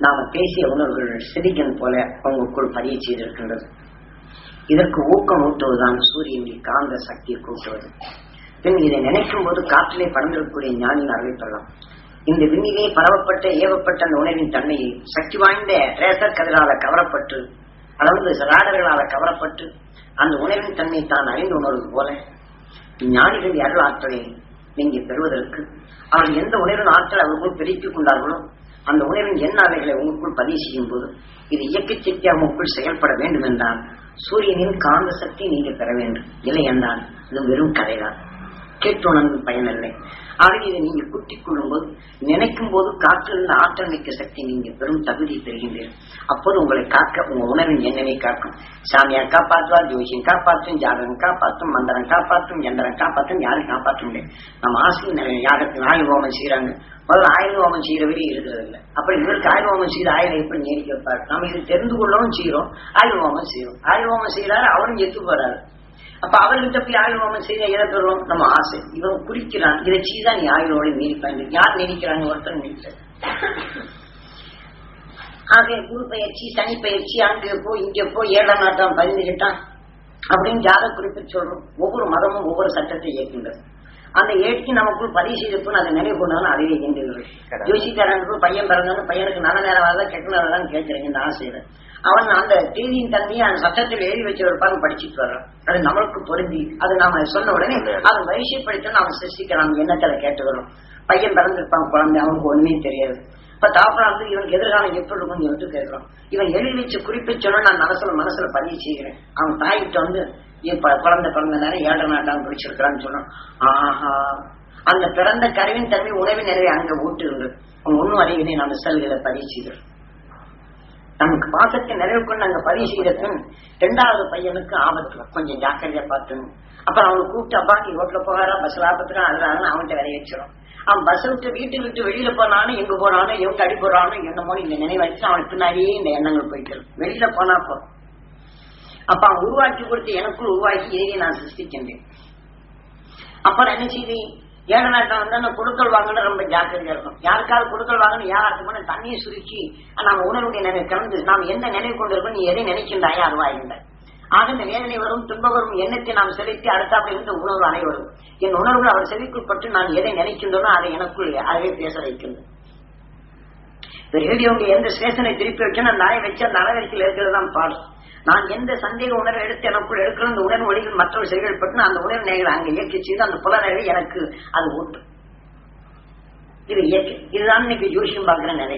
நாம பேசிய உணர்வுகள் செடிகன் போல அவங்களுக்குள் பதிய செய்திருக்கின்றது இதற்கு ஊக்கம் ஊட்டுவதுதான் சூரியனின் காந்த சக்தியை கூட்டுவது. பின் இதை நினைக்கும் போது காற்றிலே பறந்திருக்கக்கூடிய ஞானின் அருளை பெறலாம். இந்த விண்ணிலே பரவப்பட்ட ஏவப்பட்ட அந்த உணவின் தன்மையை சக்தி வாய்ந்த ரேசர் கதிரால கவரப்பட்டு அதாவது ராடர்களால கவரப்பட்டு அந்த உணவின் தன்மை தான் அறிந்து உணர்வது போல ஞானிகள் அருள் ஆற்றலை நீங்க பெறுவதற்கு அவர்கள் எந்த உணர்வின் ஆற்றல் அவர்களுக்குள் பிரித்துக் கொண்டார்களோ அந்த உணர்வின் எண்ண அலைகளை உங்களுக்குள் பதிவு செய்யும் போது இது இயக்க சக்தியாக உங்களுக்குள் செயல்பட வேண்டும் என்றால் சூரியனின் காந்த சக்தி நீங்க பெற வேண்டும். இல்லை என்றால் இது வெறும் கதைதான். கேட்டுணர்ந்து பயனில்லை. ஆகவே இதை நீங்க குட்டி கொள்ளும்போது நினைக்கும் போது காற்றிலிருந்து ஆற்றல் சக்தி நீங்க பெரும் தகுதி பெறுகின்றீர்கள். அப்போது உங்களை காக்க உங்க உணர்வின் எண்ணனை காக்கும். சாமியார் காப்பாற்றுவார் ஜோசியம் காப்பாற்றும் ஜாதகம் காப்பாற்றும் மந்திரம் காப்பாற்றும் எந்திரம் காப்பாற்றும் யாரும் காப்பாற்ற முடியாது நம்ம ஆசை நிறைய யாகத்தில் ஆயுள் ஹோமம் செய்யறாங்க முதல்ல ஆயுள் ஹோமம் செய்யறவரே இருக்கிறது இல்லை அப்படி இவருக்கு ஆயுள் ஹோமம் செய்த ஆயுள் எப்படி நீடிக்க வைப்பார்? நம்ம இது தெரிந்து கொள்ளவும் செய்யறோம் ஆயுள் ஹோமம் செய்யறோம் ஆயுள் ஹோமம் செய்யறாரு அவரும் எத்து போறாரு. அப்ப அவர்கிட்ட போய் செய்த எதை பெறுவோம் நம்ம ஆசை. இவன் குறிக்கிறான் இதை செய்தா நீ ஆயுளோட நீடிப்பாங்க யார் நீடிக்கிறாங்க? ஒருத்தர் நீடிக்கிறார். ஆக குரு பயிற்சி சனி பயிற்சி அங்க போ இங்க போ ஏழாம் நாட்டம் பதிந்துகிட்டான் அப்படின்னு ஜாத குறிப்பு சொல்றோம். ஒவ்வொரு மதமும் ஒவ்வொரு சட்டத்தை இயக்கின்றது அந்த ஏற்றி நமக்குள் பதிவு செய்திருப்போம் அதை நினைவு கொண்டாலும் அதுவே இயங்குகிறது ஜோசிக்காரனுக்கு பையன் பிறந்தாலும் பையனுக்கு நல்ல நேரம் வரல கெட்ட நேரம் தான் கேட்கிறேன். இந்த ஆசையில. அவன் அந்த தேதியின் தன்மையை அந்த சட்டத்தில் எழுதி வச்சிருப்பாங்க படிச்சுட்டு வர்றான். அது நம்மளுக்கு பொருந்தி அது நாம சொன்ன உடனே அதை வரிசைப்படுத்த நாம சிருஷ்டிக்கலாம் எண்ணத்துல கேட்டு வரும் பையன் பிறந்திருப்பான் குழந்தை அவனுக்கு ஒண்ணுமே தெரியாது. இப்ப தாப்பா வந்து இவனுக்கு எதிர்காலம் எப்படி இருக்கும்னு சொல்லிட்டு கேட்கிறான் இவன் எழுதி வச்சு குறிப்பை சொன்னா நான் மனசுல மனசுல பதிவு செய்கிறேன். அவன் தாய்கிட்ட வந்து இப்ப குழந்தை பிறந்த நேரம் ஏழரை நாட்டாம் பிடிச்சிருக்கிறான்னு சொன்னான். ஆஹா. அந்த பிறந்த கருவின் தன்மை உணவின் நிறைவே அங்க ஊட்டு இருந்தது அவன் ஒன்னும் அறிவினை நம்ம செல்களை பதிவு செய்கிறோம் நமக்கு பாசத்தை நிறைவு கொண்டு அங்க பதிவு செய்யறதுக்கு ரெண்டாவது பையனுக்கு ஆபத்து. கொஞ்சம் ஜாக்கிரதையா பார்த்துணும் அப்புறம் அவனை கூப்பிட்டு அப்பா நீ ரோட்ல போகாரா பஸ்ல ஆபத்துக்கான் அதுதான் அவன்கிட்ட விளைய வச்சிடும் அவன் பஸ் விட்டு வீட்டு விட்டு வெளியில போனாலும் எங்க போறானோ எங்க அடி போறானோ என்னமோ இந்த நினைவு வச்சு அவனுக்கு பின்னாடியே இந்த எண்ணங்கள் போயிட்டு வெளியில போனா போ. அப்ப அவன் உருவாக்கி கொடுத்து எனக்குள் உருவாக்கி ஏறி நான் சிருஷ்டிக்கின்றேன். அப்புறம் என்ன செய்தி? ஏகநாட்டம் வந்து அந்த கொடுக்கல் வாங்கன்னு ரொம்ப ஜாக்கிரதையா இருக்கும். யாருக்காவது கொடுக்கல் வாங்கணும் யாராச்சும் தண்ணியை சுருக்கி நம்ம உணர்வுடைய நினைவு கலந்து நாம் எந்த நினைவு கொண்டிருக்கோம் நீ எதை நினைக்கின்றாயோ அதுவாகின்ற ஆக இந்த வேதனை வரும் துன்பம் வரும் எண்ணத்தை நாம் செலுத்தி அடுத்தாப்புல இருந்த உணர்வு அனைவரும். என் உணர்வுகள் அவர் செவிக்குட்பட்டு நான் எதை நினைக்கின்றனோ அதை எனக்குள் அதையே பேச வைக்கின்றது. ரேடியோங்க எந்த ஸ்டேஷனை திருப்பி வைக்கணும் அந்த அறை வச்சு அந்த அலைவரிசையில் இருக்கிறது தான் பாடும் நான் எந்த சந்தேக உணர்வு எடுத்து எனக்குள் எடுக்கிற அந்த உணர்வு வழிகள் மற்றொரு செயல்கள் பட்டு அந்த உணர்வு நிலைகளை அங்கே இயக்கி செய்து அந்த புலநிலை எனக்கு அது ஒன்று இது இயற்கை இதுதான் இன்னைக்கு ஜோசியம் பார்க்கிற நிலை.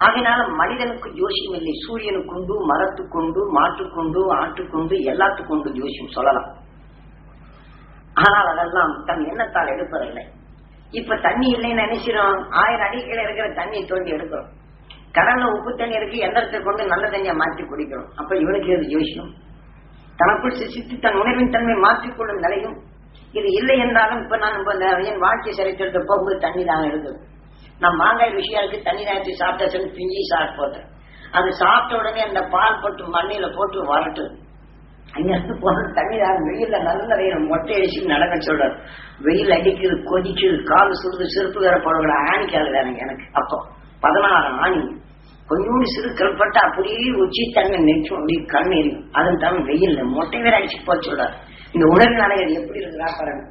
ஆகையினால மனிதனுக்கு ஜோசியம் இல்லை. சூரியனுக்குண்டு மரத்துக்குண்டு மாட்டுக்குண்டு ஆட்டுக்குண்டு எல்லாத்துக்குண்டு ஜோசியம் சொல்லலாம். ஆனால் அதெல்லாம் தன் எண்ணத்தால் எடுப்பதில்லை. இப்ப தண்ணி இல்லைன்னு நினைச்சிடும் ஆயிரம் அடிக்கீழ இருக்கிற தண்ணியை தோண்டி எடுக்கிறோம். கடல்ல உப்பு தண்ணி இருக்கு எந்திரத்தை கொண்டு நல்ல தண்ணியை மாற்றி குடிக்கிறோம் அப்ப இவனுக்கு இது ஜோசியம் தனக்குள் சிசித்து தன் உணர்வின் தன்மை மாற்றிக்கொள்ளும் நிலையும் இது இல்லை என்றாலும் இப்ப நான் என் வாழ்க்கை சரித்திரத்தை போகும்போது தண்ணி தான் எடுக்குது நான் மாங்காய் விஷயம் இருக்கு தண்ணி நேரத்தை சாப்பிட்ட பிஞ்சி சாப்பிட்டு போட்டேன். அது சாப்பிட்ட உடனே அந்த பால் போட்டு மண்ணில போட்டு வரட்டு அங்கிருந்து போன தண்ணி தான் வெயில நல்ல வெயில் மொட்டை அடிச்சு நடக்க சொல்றாரு. வெயில் அடிக்குது கொதிக்குது கால் சுடுது செருப்பு வேற போடக்கூட ஆணிக்காது எனக்கு எனக்கு அப்போ. பதினாறு ஆணி. கொஞ்சோண்டு சிறு கல்பட்டு அப்படியே உச்சி தண்ணி நெற்றும் அப்படி கண் எரியும். அதன் தமிழ் வெயில் மொட்டை வேற அடிச்சு போக சொல்றாரு. இந்த உணர்வு நிலைகள் எப்படி இருக்கிறா பாருங்க.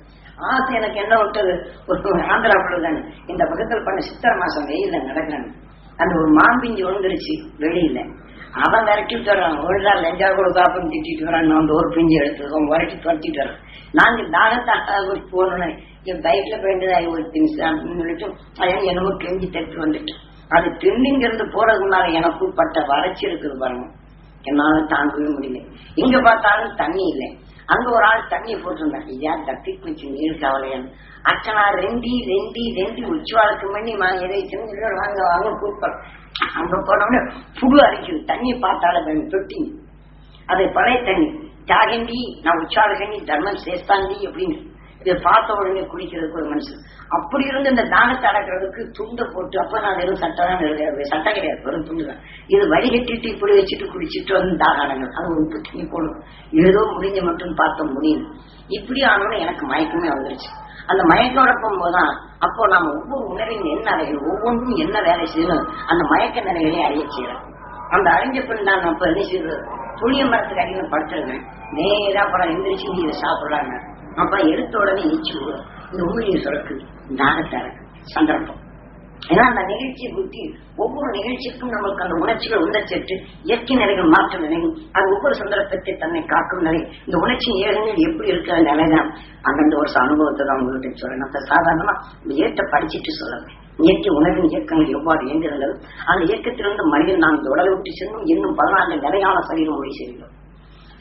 ஆசை எனக்கு என்ன விட்டது? ஒரு ஆந்திரா தானே. இந்த பக்கத்தில் பண்ண சித்திரை மாசம் வெயில்ல நடக்கிறாங்க அந்த ஒரு மாம்பிஞ்சி விழுந்துருச்சு வெளியில. அவன் விரட்டிட்டு வர்றான். ஒரு நாள் லெஞ்சா கூட காப்புன்னு திட்டிட்டு வரான் நான் வந்து ஒரு பிஞ்சு எடுத்து அவன் விரட்டி துரத்திட்டு வரான் நாங்க தாகத்தாக போனோன்னு என் பைக்ல போயிட்டு ஒரு திங்ஸ் அப்படின்னு சொல்லிட்டு அதான் என்னமோ கெஞ்சி தட்டு வந்துட்டேன். அது திண்ணிங்கிறது போறதுக்கு முன்னால எனக்கு பட்ட வறட்சி இருக்குது பாருங்க. என்னால தாங்கவே முடியல. எங்க பார்த்தாலும் தண்ணி இல்லை. அங்க ஒரு ஆள் தண்ணி போட்டிருந்தாங்க ஐயா தப்பி குச்சி நீர் கவலையான்னு அச்சனா ரெண்டி ரெண்டி ரெண்டி உச்சுவாளுக்கு மணி எதை செஞ்சு வாங்க வாங்க கூப்பிடுறோம் அங்க போனோம்னு புழு அரிக்குது. தண்ணி பார்த்தால தொட்டி. அது பழைய தண்ணி. தியாகண்டி நான் உச்சால கண்ணி தர்மம் சேஸ்தாண்டி அப்படின்னு. இதை பார்த்த உடனே குடிக்கிறதுக்கு ஒரு மனுஷன் அப்படி இருந்து இந்த தானத்தை அடக்கிறதுக்கு துண்டை போட்டு அப்ப நான் வெறும் சட்டை தான் கிடையாது சட்டை கிடையாது வெறும் துண்டு தான். இது வடிகட்டிட்டு இப்படி வச்சுட்டு குடிச்சிட்டு வந்து தாகானங்கள் அது ஒரு புத்தி போடும் ஏதோ முடிஞ்ச மட்டும் பார்த்த முடியும் இப்படி ஆனோன்னு எனக்கு மயக்கமே வந்துருச்சு. அந்த மயக்கோட போகும்போதுதான் அப்போ நாம ஒவ்வொரு உணவின் என்ன அறைகள் ஒவ்வொன்றும் என்ன வேலை செய்யணும் அந்த மயக்க நிலைகளை அறிய செய்யறோம் அந்த அறிஞ்ச பின் தான் அப்ப என்ன செய்யறது புளிய மரத்துக்கு அடியில் படுத்துருங்க நேரா படம் எந்திரிச்சு நீ இதை சாப்பிடுறாங்க அப்ப எடுத்த உடனே நீச்சு இந்த ஊழியை சுரக்கு. தானத்தை இறக்கு. சந்தர்ப்பம். ஏன்னா அந்த நிகழ்ச்சியை பற்றி ஒவ்வொரு நிகழ்ச்சிக்கும் நம்மளுக்கு அந்த உணர்ச்சிகள் உந்தச்செட்டு இயற்கை நிலைகள் மாற்ற நிலை அது ஒவ்வொரு சந்தர்ப்பத்தை தன்னை காக்கும் நிலை. இந்த உணர்ச்சி ஏகங்கள் எப்படி இருக்கிற நிலைதான் அந்தந்த ஒரு அனுபவத்தை தான் உங்கள்கிட்ட சொல்லணும். அதை சாதாரணமா இந்த ஏற்ற படிச்சுட்டு சொல்லணும். இயற்கை உணவின் இயக்கங்கள் எவ்வாறு இயங்குகிறது அந்த இயக்கத்திலிருந்து மனிதன் நாம் இந்த உடலை விட்டு சென்றும் இன்னும் பதினான்கு நிலையான சரீரம் ஒளி செய்கிறோம்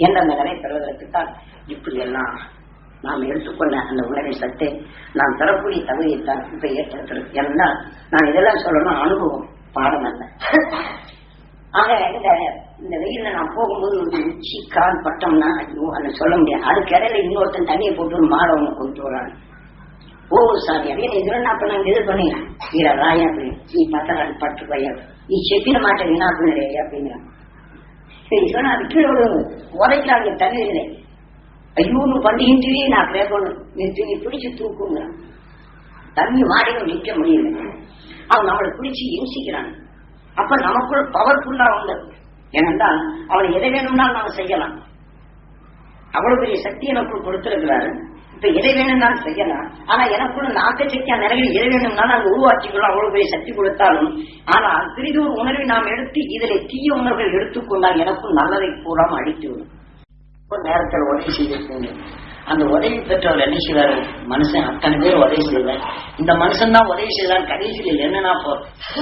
என்ற அந்த பெறுவதற்கு தான் இப்படி எல்லாம் நாம் எடுத்துக்கொண்ட அந்த உணவின் சத்தை நாம் தரக்கூடிய தகுதியைத்தான் இப்ப ஏற்படுத்துறது. ஏன்னா நான் இதெல்லாம் சொல்லணும் அனுபவம் பாடம் அல்ல. ஆக இந்த இந்த வெயில்ல நான் போகும்போது ஒரு உச்சி கால் பட்டோம்னா ஐயோ அதை சொல்ல முடியாது. அதுக்கு இடையில இன்னொருத்தன் தண்ணியை போட்டு ஒரு மாடை ஒன்று கொண்டு வரான் ஓ சாமி அதே நீ இதுல நான் பண்ண? இது பண்ணிடுறேன் வீர ராயா அப்படின்னு நீ பத்த பட்டு பையன் நீ செப்பிட மாட்டேன் என்ன அப்படின்னு அப்படிங்கிறான். சரி சொன்னா அது கீழே உதைக்கிறாங்க தண்ணீரில். இல்லை நீ பண்ணுகின்றே நான் பேசணும் நிறுத்தி நீ பிடிச்சு தூக்குங்கிறான் தண்ணி மாடியும் நிற்க முடியல. அவன் நம்மளை பிடிச்சு இம்சிக்கிறான். அப்ப நமக்குள் பவர்ஃபுல்லா வந்தது ஏனென்றால் அவன் எதை வேணும்னாலும் நாம செய்யலாம். அவ்வளவு பெரிய சக்தி எனக்குள் கொடுத்திருக்கிறாரு. இப்ப எதை வேணும்னாலும் செய்யலாம். ஆனா எனக்குள்ள நாக்க சக்தியா நிறைய எதை வேணும்னாலும் அங்க உருவாக்கிக்கலாம் அவ்வளவு பெரிய சக்தி கொடுத்தாலும். ஆனால் சிறிது ஒரு உணர்வை நாம் எடுத்து இதில் தீய உணர்வுகள் எடுத்துக்கொண்டால் எனக்கும் நல்லதை பூராம அழித்து விடும். நேரத்தில் உதவி செய்திருக்கீங்க அந்த உதவி பெற்றவர் என்ன செய்வாரு? மனுஷன் அத்தனை பேர் உதவி செய்வார். இந்த மனுஷன் தான் உதவி செய்தார் கடைசியில் என்னன்னா போ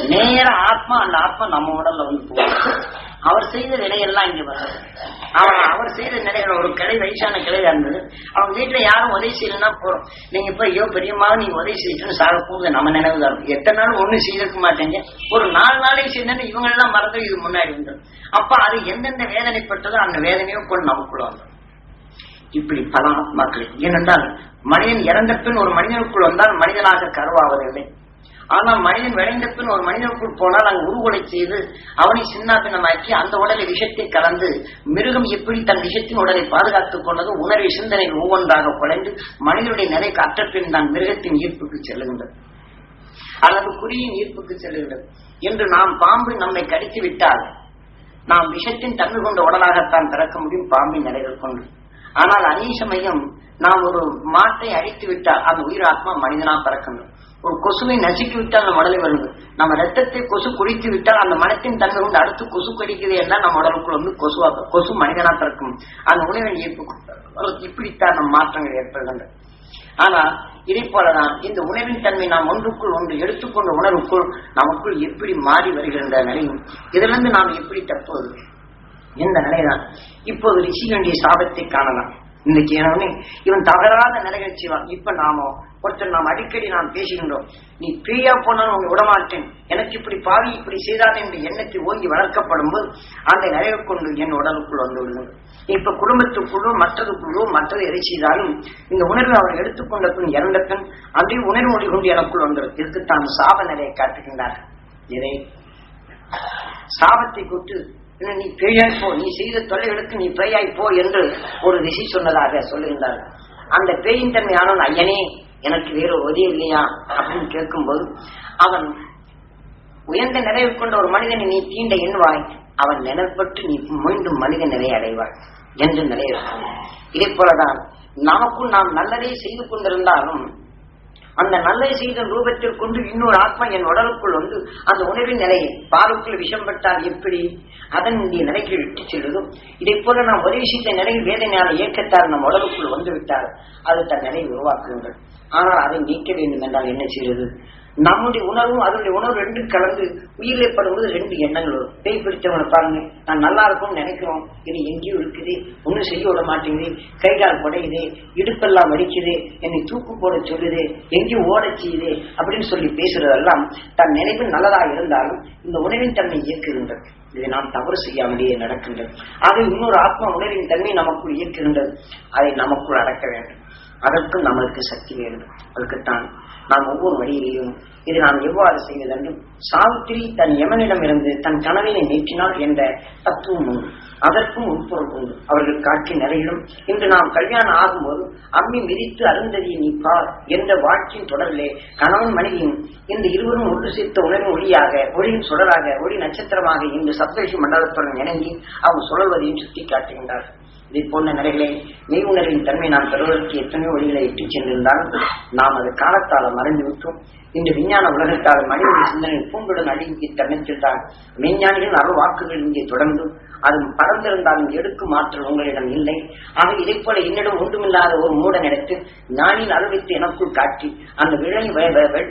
நேர ஆத்மா அந்த ஆத்மா நம்ம உடல்ல வந்து போகும். அவர் செய்த நிலையெல்லாம் இங்க வராது அவன் அவர் செய்த நிலைகள் ஒரு கிளை வயசான கிளையா இருந்தது. அவங்க வீட்டுல யாரும் உதவி செய்யலன்னா போறோம். நீங்க இப்ப ஐயோ பெரியம்மாவை நீங்க உதவி செய்யணும்னு சாக போகுது நம்ம நினைவு தான் எத்தனை நாள் ஒண்ணும் செய்திருக்க மாட்டேங்க. ஒரு நாலு நாளைக்கு செய்யணும் இவங்க எல்லாம் மறந்து இது முன்னாடி வந்துடும் அப்ப அது எந்தெந்த வேதனைப்பட்டதோ அந்த வேதனையும் கொண்டு நமக்குள்ள வந்துடும் இப்படி பல ஆத்மாக்கள். ஏனென்றால் மனிதன் இறந்த பின் ஒரு மனிதனுக்குள் வந்தால் மனிதனாக கருவாவதில்லை. ஆனால் மனிதன் விளைந்த பின் ஒரு மனிதனுக்குள் போனால் அங்கு உருவலை செய்து அவனை சின்னாபின்னமாக்கி அந்த உடலை விஷத்தை கலந்து மிருகம் எப்படி தன் விஷத்தின் உடலை பாதுகாத்துக் கொண்டது உணர்வு சிந்தனை ஒவ்வொன்றாக குறைந்து மனிதனுடைய நிலைக்கு அற்றப்பின் தான் மிருகத்தின் ஈர்ப்புக்கு செல்லுகின்றது. அல்லது குறியின் ஈர்ப்புக்கு செல்லுகின்றது. என்று நாம் பாம்பு நம்மை கடித்து விட்டால் நாம் விஷத்தின் தன்மை கொண்ட உடலாகத்தான் பிறக்க முடியும் பாம்பின் நிலைகள் கொண்டு. ஆனால் அதே சமயம் நாம் ஒரு மாட்டை அழித்து விட்டால் அந்த உயிராத்மா மனிதனா பிறக்கணும். ஒரு கொசுவை நசுக்கி விட்டால் நம்ம உடலை வருது நம்ம ரத்தத்தை கொசு குடித்து விட்டால் அந்த மனத்தின் தன்மை கொண்டு அடுத்து கொசு கடிக்குது என்ன நம்ம உடலுக்குள்ள வந்து கொசுவா கொசு மனிதனா பிறக்கும். அந்த உணவின் ஈர்ப்பு இப்படித்தான் நம் மாற்றங்கள் ஏற்படுகிறது ஆனா இதை போலதான் இந்த உணவின் தன்மை நாம் ஒன்றுக்குள் ஒன்று எடுத்துக்கொண்ட உணர்வுக்குள் நமக்குள் எப்படி மாறி வருகின்ற நிலையும் இதிலிருந்து நாம் எப்படி தப்புவது இந்த நிலைதான். இப்போது ரிஷிகளுடைய சாபத்தை காணலாம். இன்னைக்கு ஏனே இவன் தவறாத நிலைகள் செய்வான். இப்ப நாமோ ஒருத்தர் நாம் அடிக்கடி நாம் பேசுகின்றோம் நீ பிரியா போனாலும் உங்க விடமாட்டேன் எனக்கு இப்படி பாவி இப்படி செய்தாதே என்று எண்ணத்தை ஓங்கி வளர்க்கப்படும் போது அந்த நிலையை கொண்டு என் உடலுக்குள் வந்து விடுங்கள். இப்ப குடும்பத்துக்குள்ளோ மற்றதுக்குள்ளோ மற்றது எதை செய்தாலும் இந்த உணர்வை அவர் எடுத்துக்கொண்ட பின் இறந்த பின் அதே உணர்வு மொழி கொண்டு எனக்குள் வந்துடும் இதுக்கு தான் சாப நிலையை காட்டுகின்றார் இதை சாபத்தை கொட்டு நீ பேயாய் போ. நீ செய்த தொல்லைகளுக்கு நீ பேயாய் போ என்று ஒரு ரிஷி சொன்னதாக சொல்லுகின்றார். அந்த பேயின் தன்மையானவன் ஐயனே எனக்கு வேறு உதவி இல்லையா? அப்படின்னு கேட்கும்போது அவன் உயர்ந்த நிறைவு கொண்ட ஒரு மனிதனை நீ தீண்ட எண்ணுவாய். அவன் நினைப்பட்டு நீ மீண்டும் மனித நிலை அடைவாய். என்று நிலைய இதே போலதான் நமக்கும் நாம் நல்லதே செய்து கொண்டிருந்தாலும் அந்த நல்லதை செய்த ரூபத்தில் கொண்டு இன்னொரு ஆத்மா என் உடலுக்குள் வந்து அந்த உணவின் நிலையை பாலுக்குள் விஷம் பட்டால் எப்படி? அதன் இந்திய நிலைக்கு விட்டு செல்வதும். இதை போல நாம் உதவி செய்த நிலையில் வேதனையான இயக்கத்தால் நம் உடலுக்குள் வந்து விட்டால் அது தன் நிலையை உருவாக்குங்கள். ஆனால் அதை நீக்க வேண்டும் என்றால் என்ன செய்வது? நம்முடைய உணர்வும் அதனுடைய உணர்வு ரெண்டும் கலந்து உயிரிலே படும்போது ரெண்டு எண்ணங்கள் வரும். பேய் பிடித்தவனை பாருங்க நான் நல்லா இருக்கும்னு நினைக்கிறோம். இது எங்கேயும் இருக்குது. ஒன்றும் செய்ய விட மாட்டேங்குது. கை கால் குடையுது இடுப்பெல்லாம் வலிக்குது. என்னை தூக்கு போட சொல்லுது. எங்கேயும் ஓட செய்யுது அப்படின்னு சொல்லி பேசுறதெல்லாம் தன் நினைவு நல்லதாக இருந்தாலும் இந்த உணவின் தன்மை இயக்குகின்றது இதை நாம் தவறு செய்யாமலேயே நடக்கின்றது. ஆக இன்னொரு ஆத்மா உணர்வின் தன்மை நமக்குள் இயக்குகின்றது அதை நமக்குள் அடக்க வேண்டும். அதற்கும் நம்மளுக்கு சக்தி வேண்டும். அதுக்குத்தான் நாம் ஒவ்வொரு வழியிலேயும் இது நாம் எவ்வாறு செய்வதென்றும் சாவித்திரி தன் யமனிடமிருந்து தன் கணவனை நீக்கினாள் என்ற தத்துவம் உண்டு. அதற்கும் உட்பொருள் உண்டு. அவர்கள் காட்சி நிலையிலும் இன்று நாம் கல்யாணம் ஆகும்போது அம்மி மிதித்து அருந்ததியை நீ பார் என்ற வாழ்க்கையின் தொடரிலே கணவன் மனைவியும் இந்த இருவரும் ஒன்று சேர்த்த உணவின் ஒளியாக ஒளியின் சுடராக ஒளி நட்சத்திரமாக இன்று சப்தரிஷி மண்டலத்துடன் இணங்கி அவர் சுழல்வதையும் சுட்டி காட்டுகின்றார்கள் இதை போன்ற நிலைகளை மெய் உணர்வின் தன்மை நாம் பெறுவதற்கு எத்தனையோ வழிகளை இட்டுச் சென்றிருந்தாலும் நாம் அது காலத்தால் மறைந்து விட்டோம் இன்று விஞ்ஞான உலகத்தால் மனித சிந்தனை பூண்டுடன் அழுகி தன்னிச்சிட்டால் மெய்ஞானிகள் அருள் வாக்குகள் இங்கே தொடர்ந்து அது பறந்திருந்தாலும் எடுக்கும் ஆற்றல் உங்களிடம் இல்லை. ஆக இதை போல என்னிடம் ஒன்றுமில்லாத ஒரு மூடன் எடுத்து ஞானின் அருள்வித்து எனக்குள் காட்டி அந்த விளை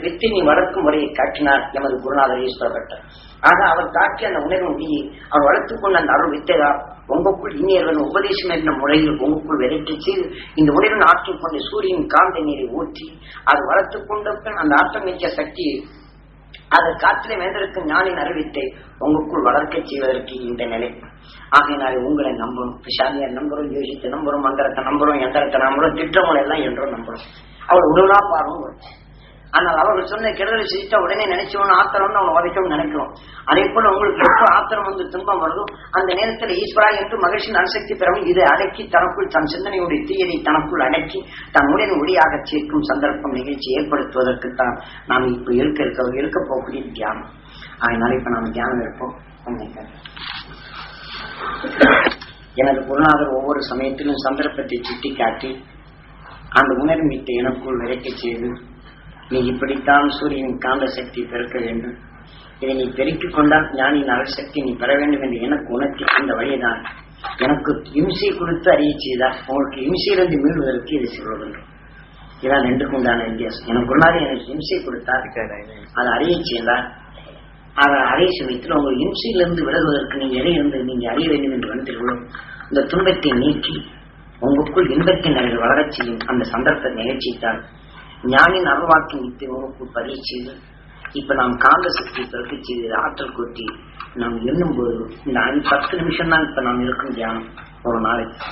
வித்தினி நீ வளர்க்கும் முறையை காட்டினார் எமது குருநாதர் ஈஸ்வரப்பட்டார் ஆக அவர் காட்டி அந்த உணர்வு முடியை அவர் வளர்த்துக் கொண்ட அந்த அருள் வித்தைதான் உங்களுக்குள் இனியவன் உபதேசம் என்ற முறையில் உங்களுக்குள் விதைத்து செய்து இந்த உணர்வின் ஆற்றல் கொண்ட சூரியன் காந்த நீரை ஊற்றி அது வளர்த்துக் கொண்ட பின் அந்த ஆற்றல் மிக்க சக்தி. அது காற்றிலே வேந்தருக்கு ஞானின் அறிவித்தை உங்களுக்குள் வளர்க்க செய்வதற்கு இந்த நிலை. ஆகையினால் உங்களை நம்பணும் பிசாமியார் நம்புறோம் யோசித்து நம்புறோம் மந்திரத்தை நம்புறோம் எந்திரத்தை நம்புறோம் திட்டங்களை எல்லாம் என்றும் நம்புறோம். அவள் உடலா பார்வம் ஆனால் அவர்கள் சொன்ன கெடுதலை செஞ்சுட்டா உடனே நினைச்சவன் ஆத்திரம்னு அவன் உதைக்கணும்னு நினைக்கிறோம். அதே போல உங்களுக்கு எப்போ ஆத்திரம் வந்து துன்பம் வருதோ அந்த நேரத்தில் ஈஸ்வரா என்று மகிழ்ச்சியின் அணுசக்தி பெறவும் இதை அடக்கி தனக்குள் தன் சிந்தனையுடைய தீயதை தனக்குள் அடக்கி தன் உடன் ஒளியாக சேர்க்கும் சந்தர்ப்பம் நிகழ்ச்சி ஏற்படுத்துவதற்குத்தான் நாம் இப்ப இருக்க இருக்க இருக்க போகக்கூடிய தியானம். அதனால இப்ப நாம தியானம் இருப்போம் எனது குருநாதர் ஒவ்வொரு சமயத்திலும் சந்தர்ப்பத்தை சுட்டிக்காட்டி அந்த உணர்வு எனக்குள் விரைக்க செய்து நீ இப்படித்தான் சூரியன் காந்த சக்தி பெருக்க வேண்டும். இதை நீ பெருக்கிக் கொண்டால் ஞானியின் அருள் சக்தி நீ பெற வேண்டும் என்று எனக்கு உணர்த்தி அந்த வழிதான் எனக்கு இம்சை கொடுத்து அறிய செய்தார். உங்களுக்கு இம்சையிலிருந்து மீள்வதற்கு இது சொல்வதில்லை இதான் ரெண்டுக்கு உண்டான வித்தியாசம். எனக்கு முன்னாடி எனக்கு இம்சை கொடுத்தார். அதை அறிய செய்தார். அதை அறிய சமயத்தில் உங்கள் இம்சையிலிருந்து விலகுவதற்கு நீங்க எதையிருந்து நீங்க அறிய வேண்டும் என்று வந்து இந்த துன்பத்தை நீக்கி உங்களுக்குள் இன்பத்தின் நிலையில் வளரச் செய்யும் அந்த சந்தர்ப்ப நிகழ்ச்சித்தான் ஞானின் அருள்வாக்கி நித்து உங்களுக்குள் பதிய இப்ப நாம் காந்த சக்தி பிறகு செய்து ஆற்றல் கூட்டி நாம் எண்ணும் போது இந்த பத்து நிமிஷம் தான் இப்ப நாம் இருக்கும் தியானம். ஒரு நாளைக்கு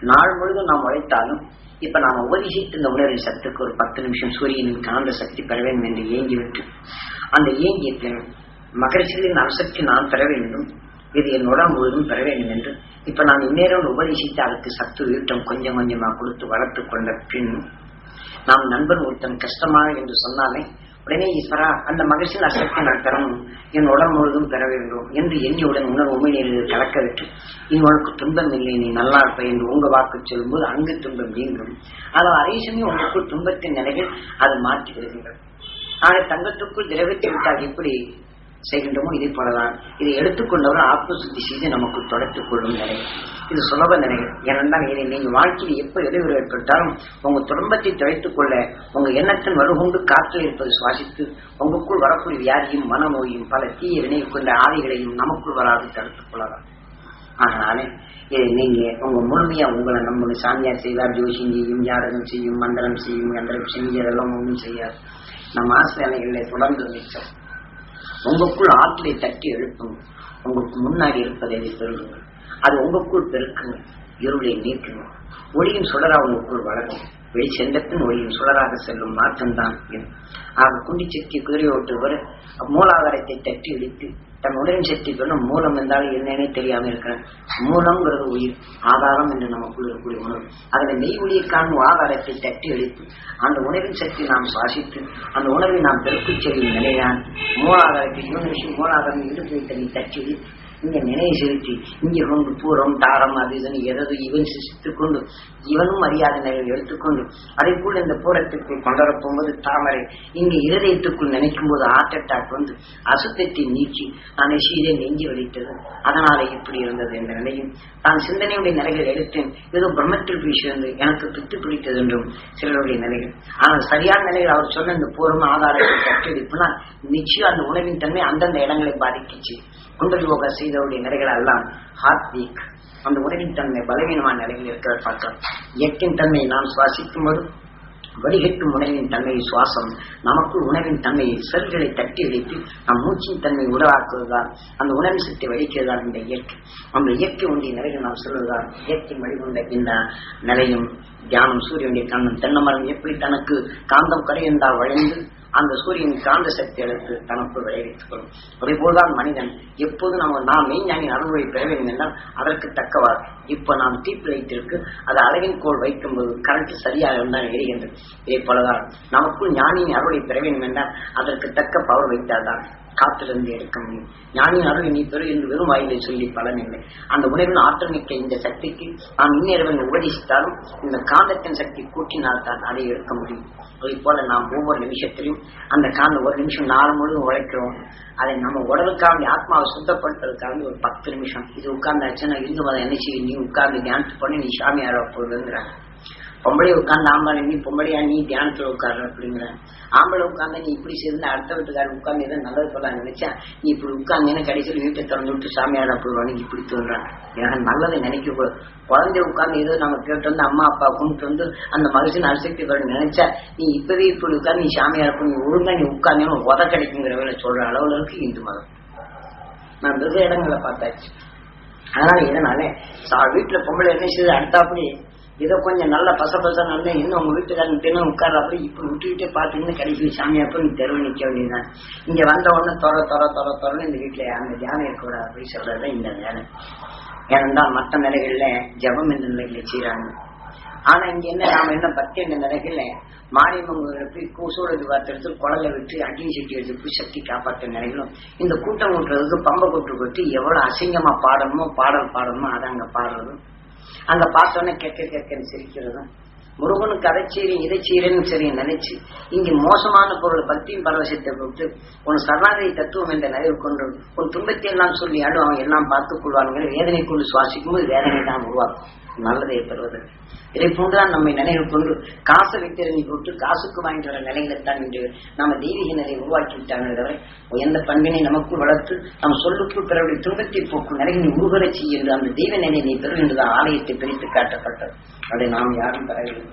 நாள் முழுதும் நாம் உழைத்தாலும் இப்ப நாம் உபதேசித்த இந்த உணர்வின் சத்துக்கு ஒரு பத்து நிமிஷம் சூரியனின் காந்த சக்தி பெற வேண்டும் என்று ஏங்கிவிட்டு அந்த ஏங்கிய பின் மகரிஷிகளின் அணுசக்தி நான் பெற வேண்டும். இது என் உடம்பு முழுவதும் பெற வேண்டும் என்று இப்ப நான் இந்நேரம் உபதேசித்து அதுக்கு சத்து ஈட்டம் கொஞ்சம் கொஞ்சமா கொடுத்து வளர்த்து கொண்ட பின் நாம் நண்பன் ஒருத்தன் கஷ்டமாக என்று சொன்னாலே உடனே ஈஸ்வரா அந்த மகிழ்ச்சியில் அசக்தி நான் பெறணும் என் உடல் முழுதும் பெற வேண்டும் என்று எண்ணியுடன் உணர்வு உண்மையில் கலக்க விட்டு உனக்கு துன்பம் இல்லை நீ நல்லா இருப்ப என்று உங்க வாக்கு சொல்லும்போது அங்கு துன்பம் நீங்கும். ஆனால் அதே சமயம் உங்களுக்குள் துன்பத்தின் நிலைகள் அது மாற்றி வருகின்றது ஆக தங்கத்துக்குள் திரவித்து விட்டால் எப்படி செய்கின்றோமோ இதே போலதான். இதை எடுத்துக்கொண்டவர் ஆத்ம சுத்தி செய்து நமக்கு தொடர்த்துக் கொள்ளும் நிலை. இது சுலப நிலைகள் ஏனென்றால் இதை நீங்க வாழ்க்கையில் எப்ப இடையூறு ஏற்பட்டாலும் உங்க துன்பத்தை துடைத்துக் கொள்ள உங்க எண்ணத்தின் வருகொண்டு காற்றில் இருப்பது சுவாசித்து உங்களுக்குள் வரக்கூடிய வியாதியும் மனநோயும் பல தீய வினை கொண்ட ஆதிகளையும் நமக்குள் வராது தடுத்துக் கொள்ளலாம். அதனாலே இதை நீங்க உங்க முழுமையா உங்களை நம்ம சாமியார் செய்வார். ஜோசியம் செய்யும் ஜாதகம் செய்யும் மந்திரம் செய்யும் யந்திரம் செய்யும் இதெல்லாம் ஒன்றும் செய்யாது. நம் ஆசிரியர்களை தொடர்ந்து நிற்கும் உங்களுக்குள் ஆற்றலை தட்டி எழுப்புங்க உங்களுக்கு முன்னாடி இருப்பதை சொல்லுங்க அது உங்களுக்குள் பெருக்குங்க இருளை நீக்குங்க ஒளியின் சுடரா உங்களுக்குள் வளரும். வெளி ஒளியின் சுழலாக செல்லும் மாற்றம்தான் ஆக குண்டி சக்தி குதிரை ஓட்டுவர் மூலாதாரத்தை தட்டி இடித்து தன் உடலின் சக்தி மூலம் என்றால் என்னன்னே தெரியாம இருக்கிறேன் மூலம்ங்கிறது உயிர் ஆதாரம் என்று நமக்குள் இருக்கக்கூடிய உணர்வு அதில் மெய் ஒளியை காணும் ஆதாரத்தை தட்டி அழித்து அந்த உணவின் சக்தி நாம் சுவாசித்து அந்த உணர்வை நாம் பெருக்குச் செல்லும் நிலைதான் மூலாதாரத்தை யூனிஷன் மூலாதாரம் இடுப்பு தண்ணி தட்டி அழித்து இங்க நினைவு செலுத்தி இங்க கொண்டு பூரம் தாரம் அது இதுன்னு எதாவது இவன் சிசித்துக் கொண்டு இவனும் அறியாத நிலையில் எடுத்துக்கொண்டு அதைக்குள் இந்த பூரத்திற்கு கொண்டு போகும்போது தாமரை இங்க இருதயத்துக்குள் நினைக்கும் போது ஹார்ட் அட்டாக் வந்து அசுத்தத்தை நீக்கி நான் சீதை நெஞ்சி வலித்தது. அதனால இப்படி இருந்தது என்ற நிலையும் தான் சிந்தனையுடைய நிலைகள் எடுத்தேன். ஏதோ பிரம்மத்தில் பேசியிருந்து எனக்கு பித்து பிடித்தது என்றும் சிலருடைய நிலைகள். ஆனால் சரியான நிலையில் அவர் சொன்ன இந்த பூர்வ ஆதாரத்தை கட்டெடுப்புனா நிச்சயம் அந்த உணவின் தன்மை அந்தந்த இடங்களை பாதிக்கிச்சு. குண்டலியோக செய்தவருடைய நிலைகள் எல்லாம் ஹார்ட் வீக் அந்த உணவின் தன்மை பலவீனமான நிலையில் இருக்கிறத பார்க்கலாம். இயற்கின் தன்மை நாம் சுவாசிக்கும் போது வடிகட்டும் உணவின் தன்மை சுவாசம் நமக்குள் உணவின் தன்மையை செல்களை தட்டி வைத்து நம் மூச்சின் தன்மை உருவாக்குவதுதான் அந்த உணவு சக்தி வடிக்கிறதுதான் இந்த இயற்கை. அந்த இயற்கை ஒன்றிய நிலையில் நாம் சொல்வதுதான் இயற்கை வழிகொண்ட இந்த நிலையும். தியானம் சூரியனுடைய கண்ணம் தென்னமரம் எப்படி தனக்கு காந்தம் கரையந்தால் வளைந்து அந்த சூரியன் காந்த சக்தி எடுத்து தனக்கு விளைவித்துக் கொள்ளும் அதே மனிதன் எப்போது நம்ம நாம் மெய்ஞானி அருள்வழி பெற வேண்டும் என்றால் அதற்கு தக்கவாறு. இப்ப நாம் தீப்பு வைத்திருக்கு அது அளவின் கோள் வைக்கும்போது கரண்ட் சரியாக இருந்தால் எரிகின்றது இதே போலதான் நமக்குள் ஞானியின் அருளை பெற வேண்டும் என்றால் அதற்கு தக்க பவர் வைத்தால்தான் காத்திருந்து எடுக்க முடியும் ஞானியின் அருள் நீ பெறு என்று வெறும் வாயிலை சொல்லி பலனில்லை அந்த உணவின் ஆற்றல் மிக்க இந்த சக்திக்கு நாம் இன்னிரவன் உபதேசித்தாலும் இந்த காந்தத்தின் சக்தி கூட்டினால் தான் அதை எடுக்க முடியும். அதை போல நாம் ஒவ்வொரு நிமிஷத்திலும் அந்த காந்த ஒரு நிமிஷம் நாலு முழுவதும் உழைக்கிறோம். அதை நம்ம உடலுக்காக ஆத்மாவை சுத்தப்படுத்துறதுக்காக ஒரு பத்து நிமிஷம். இது உட்கார்ந்தாச்சுன்னா இருந்து மதம் என்ன செய்யும்? நீ உட்கார்ந்து தியானத்து பண்ணி நீ சாமியாரா போகுதுங்கிறாங்க பொம்பளை உட்கார்ந்து ஆம்பளை நீ பொம்பளையா நீ தியானத்துல உட்கார்ற அப்படிங்கிற. ஆம்பளை உட்காந்து நீ இப்படி சேர்ந்து அடுத்த வீட்டுக்காரர் உட்கார்ந்து ஏதோ நல்லது சொல்லலாம் நினைச்சா நீ இப்படி உட்கார்ந்தேன்னு கடைசியில் வீட்டை திறந்து விட்டு சாமியாரா போடுவானு இப்படி தோன்றாங்க ஏன்னா நல்லதை நினைக்க கூடாது குழந்தை உட்கார்ந்து ஏதோ நம்ம கேட்டு வந்து அம்மா அப்பா கும்பிட்டு வந்து அந்த மகிழ்ச்சி அரிசக்தி நினைச்சா நீ இப்பவே இப்படி உட்கார்ந்து நீ சாமியார் நீ ஒழுங்கா நீ உட்காந்து உத கிடைக்குங்கிற வேலை சொல்ற அளவுல இருக்கு இந்து மதம். நான் வெகு இடங்களை பார்த்தாச்சு. அதனால இதனால வீட்டுல பொம்பளை என்ன செய்யுது? அடுத்தாப்படி ஏதோ கொஞ்சம் நல்ல பச பச நல்ல இன்னும் உங்க வீட்டுக்காரன் தினம் உட்கார்றாப்படி இப்படி விட்டுக்கிட்டே பாத்துக்கிட்டு கடைசி சாமியாப்ப நீ தெருவு நிக்க வேண்டியதுதான்? இங்க வந்த உடனே தொர தொர தொர தொரன்னு இந்த வீட்டுல அந்த தியானம் இருக்கக்கூடாது அப்படின்னு சொல்றதுதான் இந்த வேலை. ஏன்னா மற்ற நிலைகள்ல ஜபம் என்ற நிலைகளை செய்யறாங்க ஆனா இங்க என்ன நாம என்ன பக்தி என்ற நிலைகள்ல மாரியம்மன் போய் கூசோட பார்த்து குழந்தை விட்டு அடி சக்தி எடுத்து சக்தி காப்பாற்ற நிலைகளும் இந்த கூட்டம் கூட்டுறதுக்கு பம்பை கொட்டு கொட்டி எவ்வளவு அசிங்கமா பாடணுமோ பாடல் பாடணுமோ அதை அங்க பாடுறதும் அந்த பார்த்தோன்னே கேட்க கேட்கன்னு சிரிக்கிறதும் முருகனுக்கு அதை செய்றேன் இதை செய்றேன்னு சரி நினைச்சு இங்க மோசமான பொருள் பக்தியும் பரவசத்தை போட்டு உன் சரணாகதி தத்துவம் என்ற நிலைவு கொண்டு உன் துன்பத்தை எல்லாம் சொல்லி ஆடு அவன் எல்லாம் பார்த்துக் கொள்வானுங்கிற வேதனை கொண்டு சுவாசிக்கும் போது வேதனை தான் உருவாக்கும். நல்லதை பெறுவது. இதை போன்றுதான் நம்மை நினைவு கொண்டு காசை வைத்திறங்கி போட்டு காசுக்கு வாங்கிட்டு வர நிலையில்தான் இன்று நம்ம தெய்வீக நிலையை உருவாக்கி விட்டாங்க தவிர உயர்ந்த பண்பினை நமக்குள் வளர்த்து நம் சொல்லுக்கு பிறருடைய துன்பத்தை போக்கும் நிலையை நீ உருவரச் செய்ய என்று அந்த தெய்வ நிலையை நீ என்றுதான் ஆலயத்தை பிரித்து காட்டப்பட்டது. அதை நாம் யாரும் பெறவில்லை.